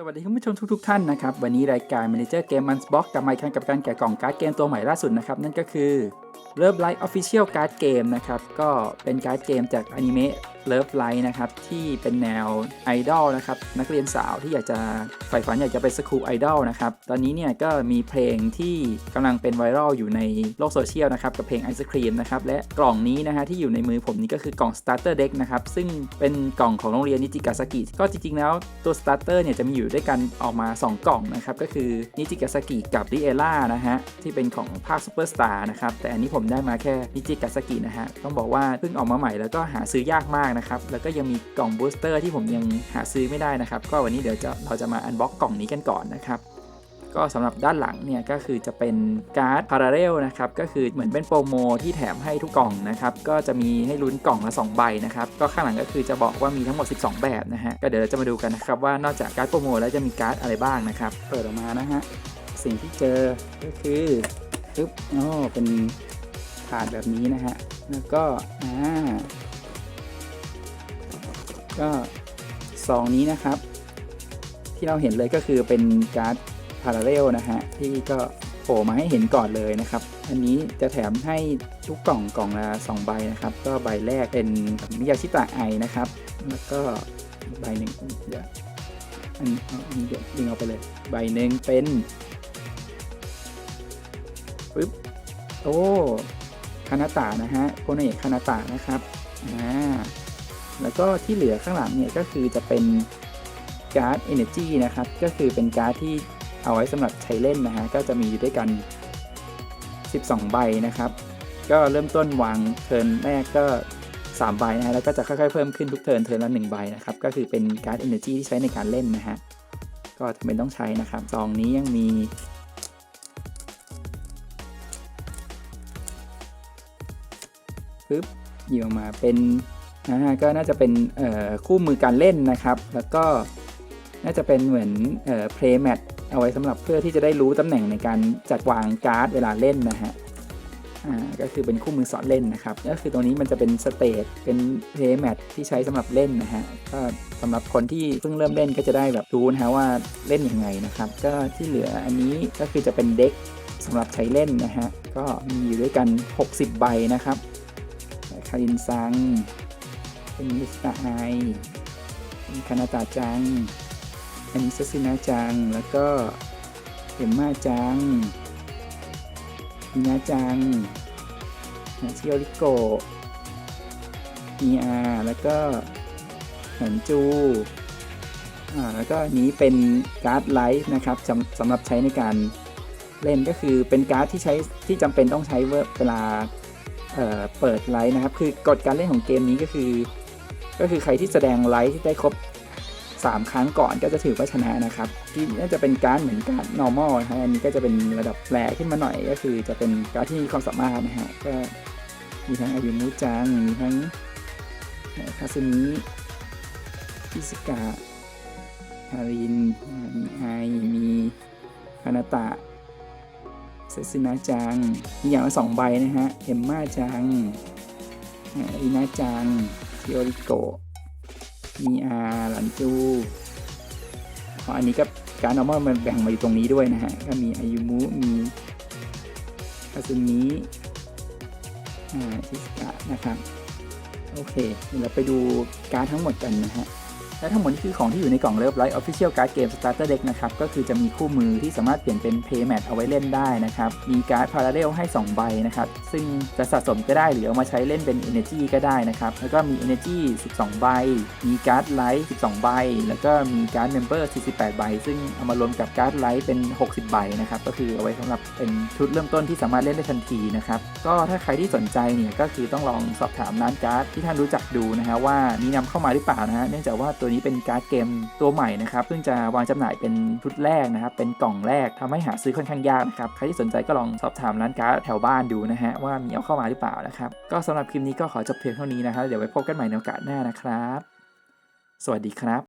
สวัสดีคุณผู้ชมทุกๆท่านนะครับ วันนี้รายการ Manager Game m o n s Box กลับมาอีกครั้งกับการแกะกล่องการ์ดเกมตัวใหม่ล่าสุดนะครับ นั่นก็คือ Love Live Official Card Game นะครับ ก็เป็นการ์ดเกมจากอนิเมะ Love Light นะครับที่เป็นแนวไอดอลนะครับนักเรียนสาวที่อยากจะใฝ่ฝันอยากจะเป็นสคูไอดอลนะครับตอนนี้เนี่ยก็มีเพลงที่กำลังเป็นไวรัลอยู่ในโลกโซเชียลนะครับกับเพลงไอศครีมนะครับและกล่องนี้นะฮะที่อยู่ในมือผมนี่ก็คือกล่อง Starter Deck นะครับซึ่งเป็นกล่องของโรงเรียนนิจิกาซากิก็จริงๆแล้วตัว Starter เนี่ยจะมีอยู่ด้วยกันออกมา 2 กล่องนะครับก็คือนิจิกาซากิกับริเอล่านะฮะที่เป็นของภาคซูเปอร์สตาร์นะครับแต่อันนี้ผมได้มาแค่นิจิกาซากินะฮะต้องบอกว่าเพิ่งออกมาใหม่แล้วก็หาซื้อยากมากนะครับแล้วก็ยังมีกล่องบูสเตอร์ที่ผมยังหาซื้อไม่ได้นะครับ ก็วันนี้เดี๋ยวจะเราจะมาอันบ็อกกล่องนี้กันก่อนนะครับก็สำหรับด้านหลังเนี่ยก็คือจะเป็นการ์ดพาราเรลนะครับก็คือเหมือนเป็นโปรโมที่แถมให้ทุกกล่องนะครับก็จะมีให้ลุ้นกล่องละ2ใบนะครับก็ข้างหลังก็คือจะบอกว่ามีทั้งหมด 12 แบบนะฮะก็เดี๋ยวเราจะมาดูกันนะครับว่านอกจากการ์ดโปรโมแล้วจะมีการ์ดอะไรบ้างนะครับเปิดออกมานะฮะสิ่งที่เจอก็คือปึ๊บอ๋อเป็นถาดแบบนี้นะฮะแล้วก็อ่า ก็ซองนี้นะครับ ที่เราเห็นเลยก็คือเป็นการ์ดพาราเรลนะฮะที่ก็โผล่มาให้เห็นก่อนเลยนะครับ อันนี้จะแถมให้ทุกกล่องกล่องละ2ใบนะครับ ก็ใบแรกเป็นมิยาชิตะไอนะครับ แล้วก็ใบหนึ่งเดี๋ยวอันเอาอันนี้เดี๋ยวดึงเอาไปเลย ใบหนึ่งเป็นปึ๊บโอ้คานาตะนะฮะโคเนะคานาตะนะครับอ่า แล้วก็ที่เหลือข้างหลังเนี่ยก็คือจะเป็นการ์ด Energy นะครับ ก็คือเป็นการ์ดที่เอาไว้สำหรับใช้เล่นนะฮะ ก็จะมีอยู่ด้วยกัน 12 ใบนะครับ ก็เริ่มต้นวางเทิร์นแรกก็ 3 ใบนะฮะ แล้วก็จะค่อยๆเพิ่มขึ้นทุกเทิร์นเทิร์นละ 1 ใบนะครับ ก็คือเป็นการ์ด Energy ที่ใช้ในการเล่นนะฮะ ก็จำเป็นต้องใช้นะครับ ซองนี้ยังมีปึ๊บหยิบออกมาเป็น นะฮะก็น่าจะเป็นคู่มือการเล่นนะครับ แล้วก็น่าจะเป็นเหมือนเอ่อ play mat เอาไว้สำหรับเพื่อที่จะได้รู้ตำแหน่งในการจัดวางการ์ดเวลาเล่นนะฮะก็คือเป็นคู่มือสอนเล่นนะครับ ก็คือตรงนี้มันจะเป็นสเตจเป็น play mat ที่ใช้สำหรับเล่นนะฮะ ก็สำหรับคนที่เพิ่งเริ่มเล่นก็จะได้แบบรู้นะฮะว่าเล่นยังไงนะครับ ก็ที่เหลืออันนี้ก็คือจะเป็นเด็กสำหรับใช้เล่นนะฮะ ก็มีอยู่ด้วยกัน 60 ใบนะครับคารินซัง เป็นมิสตาไอเป็นคานาตาจังอันนี้ซาซินาจัง แล้วก็เอมมาจังมีนาจังนาชิโอริโกะมีอาแล้วก็หนันจูอ่าแล้วก็อันนี้เป็นการ์ดไลท์นะครับสำสำหรับใช้ในการเล่นก็คือเป็นการ์ดที่ใช้ที่จำเป็นต้องใช้เวลาเเปิดไลท์นะครับ คือกฎการเล่นของเกมนี้ก็คือ ก็คือใครที่แสดงไลท์ที่ได้ครบ 3 ครั้งก่อนก็จะถือว่าชนะนะครับที่น่าจะเป็นการเหมือนการ normal นะฮะอันนี้ก็จะเป็นระดับแปลขึ้นมาหน่อย ก็คือจะเป็นการที่มีความสามารถนะฮะก็มีทั้งอายุมุจังมีทั้งคาซึมิพิสกะฮาริน มีไอมีคานาตะเซซินาจัง มีอย่างละสองใบนะฮะ เอมมาจังอีนาจัง คิโอริโกมีอาหลันจูเพราะอันนี้ก็การนอร์มอลมันแบ่งมาอยู่ตรงนี้ด้วยนะฮะ ก็มีอายุมุมีคาซุมิอ่าชิสกะนะครับ โอเค เดี๋ยวเราไปดูการทั้งหมดกันนะฮะ และทั้งหมดนี้คือของที่อยู่ในกล่องเลิฟไลท์ออฟฟิเชียลการ์ดเกม Starter Deck นะครับ ก็คือจะมีคู่มือที่สามารถเปลี่ยนเป็น Play Mat เอาไว้เล่นได้นะครับ มีการ์ดพาราเรลให้ 2 ใบนะครับ ซึ่งจะสะสมก็ได้หรือเอามาใช้เล่นเป็น Energy ก็ได้นะครับ แล้วก็มี Energy 12 ใบ มีการ์ดไลท์12 ใบ แล้วก็มีการ์ด Member 48 ใบ ซึ่งเอามารวมกับการ์ดไลท์เป็น 60 ใบนะครับ ก็คือเอาไว้สำหรับเป็นชุดเริ่มต้นที่สามารถเล่นได้ทันทีนะครับ ก็ถ้าใครที่สนใจเนี่ยก็คือต้องลองสอบถามร้านการ์ดที่ท่านรู้จักดูนะฮะว่ามีนำเข้ามาหรือเปล่านะฮะ เนื่องจากว่าตัววนี้เป็นการ์ดเกมตัวใหม่นะครับเพิ่งจะวางจำหน่ายเป็นชุดแรกนะครับเป็นกล่องแรกทำให้หาซื้อค่อนข้างยากนะครับใครที่สนใจก็ลองสอบถามร้านการ์ดแถวบ้านดูนะฮะว่ามีเอาเข้ามาหรือเปล่านะครับก็สำหรับคลิปนี้ก็ขอจบเพียงเท่านี้นะครับเดี๋ยวไว้พบกันใหม่ในโอกาสหน้านะครับ สวัสดีครับ